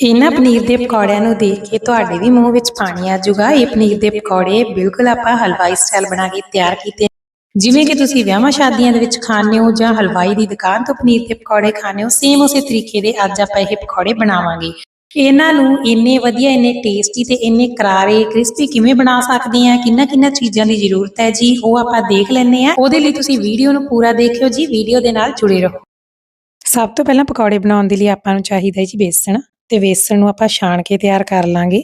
ਇਹਨਾਂ ਪਨੀਰ ਦੇ ਪਕੌੜਿਆਂ ਨੂੰ ਦੇਖ ਕੇ ਤੁਹਾਡੇ ਵੀ ਮੂੰਹ ਵਿੱਚ ਪਾਣੀ ਆ ਜਾਊਗਾ। ਇਹ ਪਨੀਰ ਦੇ ਪਕੌੜੇ ਬਿਲਕੁਲ ਆਪਾਂ ਹਲਵਾਈ ਸਟਾਈਲ ਬਣਾ ਕੇ ਤਿਆਰ ਕੀਤੇ ਜਿਵੇਂ ਕਿ ਤੁਸੀਂ ਵਿਆਹਾਂ ਸ਼ਾਦੀਆਂ ਦੇ ਵਿੱਚ ਖਾਣੇ ਹੋ ਜਾਂ ਹਲਵਾਈ ਦੀ ਦੁਕਾਨ ਤੋਂ ਪਨੀਰ ਦੇ ਪਕੌੜੇ ਖਾਣੇ ਹੋ ਸੇਮ ਉਸੇ ਤਰੀਕੇ ਦੇ ਅੱਜ ਆਪਾਂ ਇਹ ਪਕੌੜੇ ਬਣਾਵਾਂਗੇ। ਇਹਨਾਂ ਨੂੰ ਇੰਨੇ ਵਧੀਆ, ਇੰਨੇ ਟੇਸਟੀ ਤੇ ਇੰਨੇ ਕਰਾਰੇ ਕ੍ਰਿਸਪੀ ਕਿਵੇਂ ਬਣਾ ਸਕਦੇ ਆ ਕਿੰਨਾ ਕਿੰਨਾ ਚੀਜ਼ਾਂ ਦੀ ਜ਼ਰੂਰਤ ਹੈ ਜੀ, ਉਹ ਆਪਾਂ ਦੇਖ ਲੈਂਦੇ ਆ। ਉਹਦੇ ਲਈ ਤੁਸੀਂ ਵੀਡੀਓ ਨੂੰ ਪੂਰਾ ਦੇਖਿਓ ਜੀ, ਵੀਡੀਓ ਦੇ ਨਾਲ ਜੁੜੇ ਰਹੋ। ਸਭ ਤੋਂ ਪਹਿਲਾਂ ਪਕੌੜੇ ਬਣਾਉਣ ਦੇ ਲਈ ਆਪਾਂ ਨੂੰ ਚਾਹੀਦਾ ਹੈ ਜੀ ਬੇਸਣ। ਤੇ ਬੇਸਣ ਨੂੰ ਆਪਾਂ ਛਾਣ ਕੇ ਤਿਆਰ ਕਰ ਲਾਂਗੇ।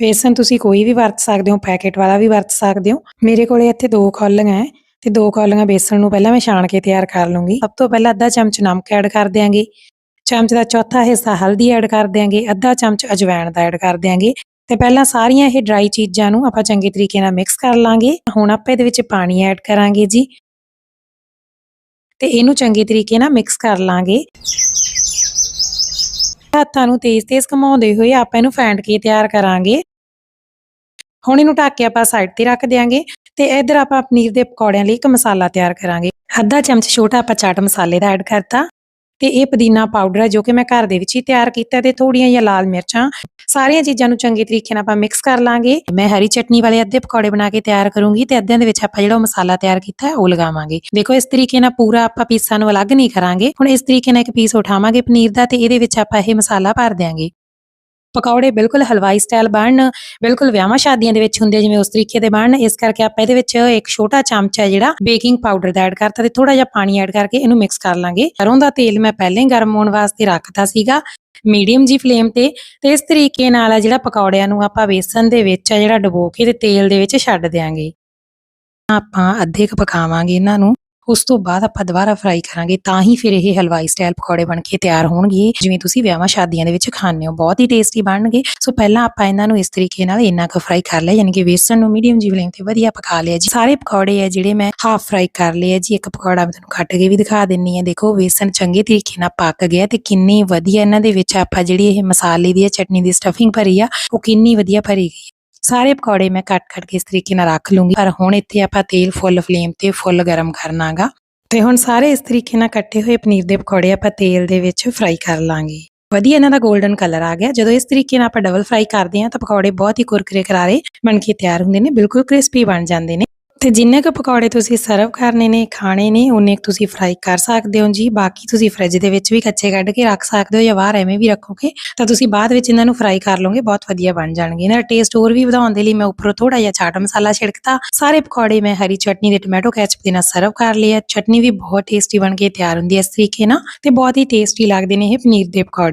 ਬੇਸਣ ਤੁਸੀਂ ਕੋਈ ਵੀ ਵਰਤ ਸਕਦੇ ਹੋ, ਪੈਕੇਟ ਵਾਲਾ ਵੀ ਵਰਤ ਸਕਦੇ ਹੋ। ਮੇਰੇ ਕੋਲੇ ਇੱਥੇ ਦੋ ਕੌਲੀਆਂ ਹੈ ਤੇ ਦੋ ਕੌਲੀਆਂ ਬੇਸਣ ਨੂੰ ਪਹਿਲਾਂ ਮੈਂ ਛਾਣ ਕੇ ਤਿਆਰ ਕਰ ਲੂੰਗੀ। ਸਭ ਤੋਂ ਪਹਿਲਾਂ ਅੱਧਾ ਚਮਚ ਨਮਕ ਐਡ ਕਰ ਦਿਆਂਗੇ। ਚਮਚ ਦਾ ਚੌਥਾ ਹਿੱਸਾ ਹਲਦੀ ਐਡ ਕਰ ਦਿਆਂਗੇ। ਅੱਧਾ ਚਮਚ ਅਜਵਾਇਣ ਦਾ ਐਡ ਕਰ ਦਿਆਂਗੇ। ਤੇ ਪਹਿਲਾਂ ਸਾਰੀਆਂ ਇਹ ਡਰਾਈ ਚੀਜ਼ਾਂ ਨੂੰ ਆਪਾਂ ਚੰਗੇ ਤਰੀਕੇ ਨਾਲ ਮਿਕਸ ਕਰ ਲਾਂਗੇ। ਹੁਣ ਆਪਾਂ ਇਹਦੇ ਵਿੱਚ ਪਾਣੀ ਐਡ ਕਰਾਂਗੇ ਜੀ। ਤੇ ਇਹਨੂੰ ਚੰਗੇ ਤਰੀਕੇ ਨਾਲ ਮਿਕਸ ਕਰ ਲਾਂਗੇ। ਹੱਥਾਂ ਨੂੰ ਤੇਜ਼-ਤੇਜ਼ ਘਮਾਉਂਦੇ ਹੋਏ ਆਪਾਂ ਇਹਨੂੰ ਫੈਂਟ ਕੇ ਤਿਆਰ ਕਰਾਂਗੇ। ਹੁਣ ਇਹਨੂੰ ਢੱਕ ਕੇ ਆਪਾਂ ਸਾਈਡ ਤੇ ਰੱਖ ਦਿਆਂਗੇ ਤੇ ਇਧਰ ਆਪਾਂ ਪਨੀਰ ਦੇ ਪਕੌੜਿਆਂ ਲਈ ਇੱਕ ਮਸਾਲਾ ਤਿਆਰ ਕਰਾਂਗੇ। ਅੱਧਾ ਚਮਚ ਛੋਟਾ ਆਪਾਂ ਚਾਟ ਮਸਾਲੇ ਦਾ ਐਡ ਕਰਤਾ। ਤੇ ਇਹ ਪੁਦੀਨਾ ਪਾਊਡਰ ਹੈ ਜੋ ਕਿ ਮੈਂ ਘਰ ਦੇ ਵਿੱਚ ਹੀ ਤਿਆਰ ਕੀਤਾ ਤੇ ਥੋੜੀਆਂ ਜਿਹੀਆਂ ਲਾਲ ਮਿਰਚਾਂ। ਸਾਰੀਆਂ ਚੀਜ਼ਾਂ ਨੂੰ ਚੰਗੇ ਤਰੀਕੇ ਨਾਲ ਆਪਾਂ ਮਿਕਸ ਕਰ ਲਾਂਗੇ। ਮੈਂ ਹਰੀ ਚਟਨੀ ਵਾਲੇ ਅੱਧੇ ਪਕੌੜੇ ਬਣਾ ਕੇ ਤਿਆਰ ਕਰੂੰਗੀ ਤੇ ਅੱਧਿਆਂ ਦੇ ਵਿੱਚ ਆਪਾਂ ਜਿਹੜਾ ਉਹ ਮਸਾਲਾ ਤਿਆਰ ਕੀਤਾ ਹੈ, ਉਹ ਲਗਾਵਾਂਗੇ। ਦੇਖੋ, ਇਸ ਤਰੀਕੇ ਨਾਲ ਪੂਰਾ ਆਪਾਂ ਪੀਸਾਂ ਨੂੰ ਅਲੱਗ ਨਹੀਂ ਕਰਾਂਗੇ। ਹੁਣ ਇਸ ਤਰੀਕੇ ਨਾਲ ਇੱਕ ਪੀਸ ਉਠਾਵਾਂਗੇ ਪਨੀਰ ਦਾ ਤੇ ਇਹਦੇ ਵਿੱਚ ਆਪਾਂ ਇਹ ਮਸਾਲਾ ਭਰ ਦਿਆਂਗੇ। ਪਕੌੜੇ ਬਿਲਕੁਲ ਹਲਵਾਈ ਸਟਾਈਲ ਬਣਨ, ਬਿਲਕੁਲ ਵਿਆਹਾਂ ਸ਼ਾਦੀਆਂ ਦੇ ਵਿੱਚ ਹੁੰਦੇ ਜਿਵੇਂ ਉਸ ਤਰੀਕੇ ਦੇ ਬਣਨ, ਇਸ ਕਰਕੇ ਆਪਾਂ ਇਹਦੇ ਵਿੱਚ ਇੱਕ ਛੋਟਾ ਚਮਚ ਹੈ ਜਿਹੜਾ ਬੇਕਿੰਗ ਪਾਊਡਰ ਦਾ ਐਡ ਕਰਤਾ ਤੇ ਥੋੜਾ ਜਿਹਾ ਪਾਣੀ ਐਡ ਕਰਕੇ ਇਹਨੂੰ ਮਿਕਸ ਕਰ ਲਾਂਗੇ। ਸਰੋਂ ਦਾ ਤੇਲ ਮੈਂ ਪਹਿਲਾਂ ਹੀ ਗਰਮ ਹੋਣ ਵਾਸਤੇ ਰੱਖਤਾ ਸੀਗਾ ਮੀਡੀਅਮ ਜੀ ਫਲੇਮ ਤੇ ਤੇ ਇਸ ਤਰੀਕੇ ਨਾਲ ਆ ਜਿਹੜਾ ਪਕੌੜਿਆਂ ਨੂੰ ਆਪਾਂ ਬੇਸਨ ਦੇ ਵਿੱਚ ਆ ਜਿਹੜਾ ਡਬੋ ਕੇ ਤੇ ਤੇਲ ਦੇ ਵਿੱਚ ਛੱਡ ਦਿਆਂਗੇ। ਆਪਾਂ ਅੱਧੇ ਕੁ ਪਕਾਵਾਂਗੇ ਇਹਨਾਂ ਨੂੰ। ਉਸ ਤੋਂ ਬਾਅਦ ਆਪਾਂ ਦੁਬਾਰਾ ਫਰਾਈ ਕਰਾਂਗੇ, ਤਾਂ ਹੀ ਫਿਰ ਇਹ ਹਲਵਾਈ ਸਟਾਈਲ ਪਕੌੜੇ ਬਣ ਕੇ ਤਿਆਰ ਹੋਣਗੇ। ਜਿਵੇਂ ਤੁਸੀਂ ਵਿਆਹਾਂ ਸ਼ਾਦੀਆਂ ਦੇ ਵਿੱਚ ਖਾਂਦੇ ਹੋ, ਬਹੁਤ ਹੀ ਟੇਸਟੀ ਬਣਨਗੇ। ਸੋ ਪਹਿਲਾਂ ਆਪਾਂ ਇਹਨਾਂ ਨੂੰ ਇਸ ਤਰੀਕੇ ਨਾਲ ਇੰਨਾ ਕੁ ਫਰਾਈ ਕਰ ਲਿਆ, ਯਾਨੀ ਕਿ ਵੇਸਣ ਨੂੰ ਮੀਡੀਅਮ ਜੀ ਫਲੇਮ ਤੇ ਵਧੀਆ ਪਕਾ ਲਿਆ ਜੀ। ਸਾਰੇ ਪਕੌੜੇ ਆ ਜਿਹੜੇ ਮੈਂ ਹਾਫ ਫਰਾਈ ਕਰ ਲਏ ਆ ਜੀ। ਇੱਕ ਪਕੌੜਾ ਮੈਂ ਤੁਹਾਨੂੰ ਕੱਟ ਕੇ ਵੀ ਦਿਖਾ ਦਿੰਨੀ ਆ। ਦੇਖੋ, ਵੇਸਣ ਚੰਗੇ ਤਰੀਕੇ ਨਾਲ ਪੱਕ ਗਿਆ ਤੇ ਕਿੰਨੀ ਵਧੀਆ ਇਹਨਾਂ ਦੇ ਵਿੱਚ ਆਪਾਂ ਜਿਹੜੀ ਇਹ ਮਸਾਲੇ ਦੀ ਚਟਨੀ ਦੀ ਸਟਫਿੰਗ ਭਰੀ ਆ, ਉਹ ਕਿੰਨੀ ਵਧੀਆ ਭਰੀ ਗਈ ਸਾਰੇ ਪਕੌੜੇ ਮੈਂ ਕੱਟ ਕੱਟ ਕੇ ਇਸ ਤਰੀਕੇ ਨਾਲ ਰੱਖ ਲੂੰਗੀ। ਪਰ ਹੁਣ ਇੱਥੇ ਆਪਾਂ ਤੇਲ ਫੁੱਲ ਫਲੇਮ ਤੇ ਫੁੱਲ ਗਰਮ ਕਰਨਾਗਾ। ਤੇ ਹੁਣ ਸਾਰੇ ਇਸ ਤਰੀਕੇ ਨਾਲ ਕੱਟੇ ਹੋਏ ਪਨੀਰ ਦੇ ਪਕੌੜੇ ਆਪਾਂ ਤੇਲ ਦੇ ਵਿੱਚ ਫਰਾਈ ਕਰ ਲਾਂਗੇ। ਵਧੀਆ ਇਹਨਾਂ ਦਾ 골ਡਨ ਕਲਰ ਆ ਗਿਆ। ਜਦੋਂ ਇਸ ਤਰੀਕੇ ਨਾਲ ਆਪਾਂ ਡਬਲ ਫਰਾਈ ਕਰਦੇ ਹਾਂ ਤਾਂ ਪਕੌੜੇ ਬਹੁਤ ਹੀ ਕੁਰਕਰੇ ਕਰਾਰੇ ਬਣ ਕੇ ਤਿਆਰ ਹੁੰਦੇ ਨੇ। ਬਿਲਕੁਲ ਕ੍ਰਿਸਪੀ ਬਣ ਜਾਂਦੇ ਨੇ। ਤੇ ਜਿੰਨੇ ਕੁ ਪਕੌੜੇ ਤੁਸੀਂ ਸਰਵ ਕਰਨੇ ਨੇ, ਖਾਣੇ ਨੇ ਉਨੇ ਕੁ ਤੁਸੀਂ ਫਰਾਈ ਕਰ ਸਕਦੇ ਹੋ ਜੀ। ਬਾਕੀ ਤੁਸੀਂ ਫ੍ਰਿਜ ਦੇ ਵਿੱਚ ਵੀ ਕੱਚੇ ਕੱਢ ਕੇ ਰੱਖ ਸਕਦੇ ਹੋ ਜਾਂ ਬਾਹਰ ਐਵੇਂ ਵੀ ਰੱਖੋਗੇ, ਤਾਂ ਤੁਸੀਂ ਬਾਅਦ ਵਿੱਚ ਇਹਨਾਂ ਨੂੰ ਫਰਾਈ ਕਰ ਲਓਗੇ, ਬਹੁਤ ਵਧੀਆ ਬਣ ਜਾਣਗੇ। ਇਹਨਾਂ ਦਾ ਟੇਸਟ ਹੋਰ ਵੀ ਵਧਾਉਣ ਦੇ ਲਈ ਮੈਂ ਉੱਪਰੋਂ ਥੋੜਾ ਜਿਹਾ ਚਾਟ ਮਸਾਲਾ ਛਿੜਕਤਾ, ਸਾਰੇ ਪਕੌੜੇ ਮੈਂ ਹਰੀ ਚਟਨੀ ਤੇ ਟੋਮੈਟੋ ਕੈਚਪ ਦੇ ਨਾਲ ਸਰਵ ਕਰ ਲਿਆ ਚਟਨੀ ਵੀ ਬਹੁਤ ਟੇਸਟੀ ਬਣ ਕੇ ਤਿਆਰ ਹੁੰਦੀ ਹੈ ਇਸ ਤਰੀਕੇ ਨਾਲ ਤੇ ਬਹੁਤ ਹੀ ਟੇਸਟੀ ਲੱਗਦੇ ਨੇ ਇਹ ਪਨੀਰ ਦੇ ਪਕੌੜੇ।